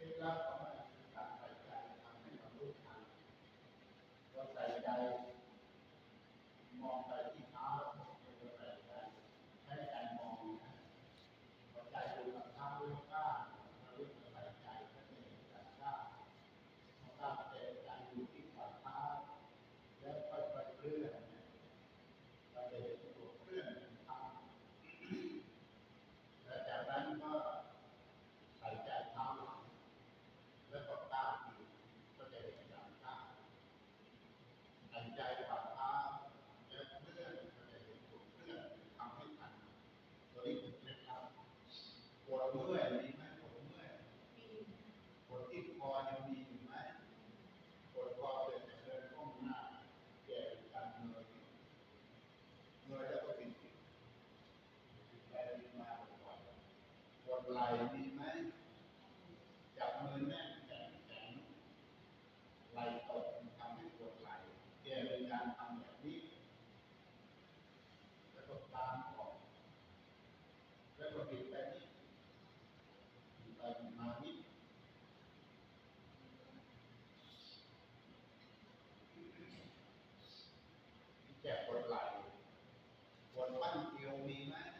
เคล็ดลับของการปฏิบัติใส่ใจทำให้บรรลุธรรมเราใส่ใจมองไปที่เท้าเราใส่ใจใช้ใจมองนะพอใจดูกับเท้ารู้กล้าเรารู้ใส่ใจก็จะเห็นกากกล้าพอกล้าเป็นจอยู่ที่ฝ่าเท้าแล้วค่อยๆเลื่อน ที่คอยังมีอยู่ไหมปวดคอเสร็จเดินก้มหน้าแก่กันเลยเลยะต้วก็ติดไปมาปวดปวดไหล่มีไหมจับมือแน่นแข็งแข็งไหลตกทำให้ปวดไหลแก่เป็นการทำแบบนี้ แล้วก็ตามก่อนแล้วก็ติดแบบนี้ติดไปมานิด body ill mean that.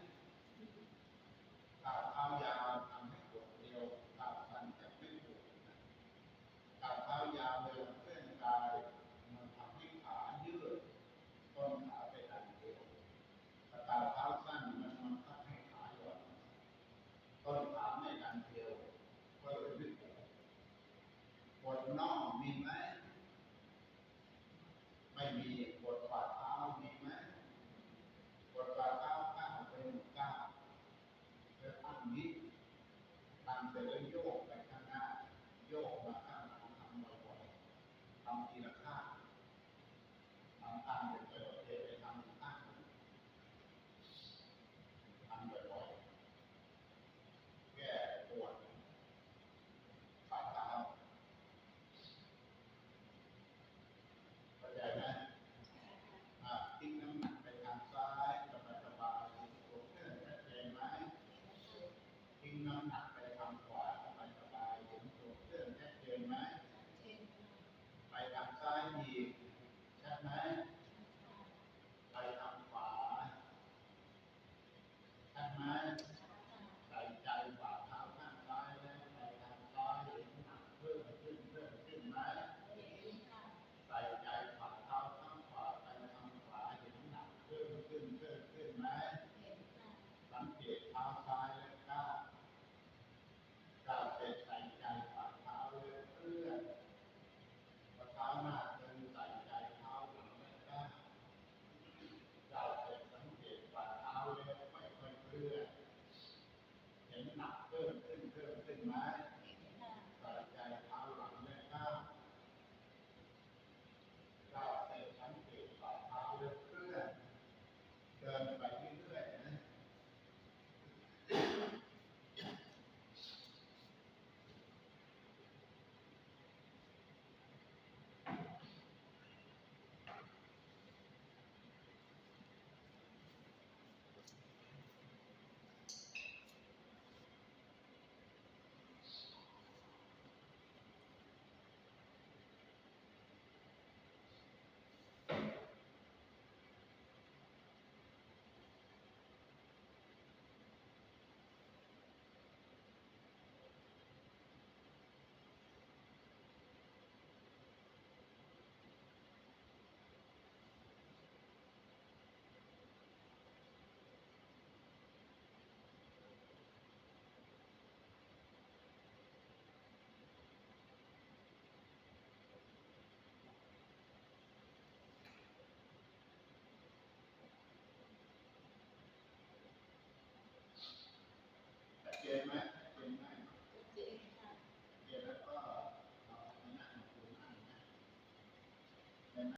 per, per, per, per mai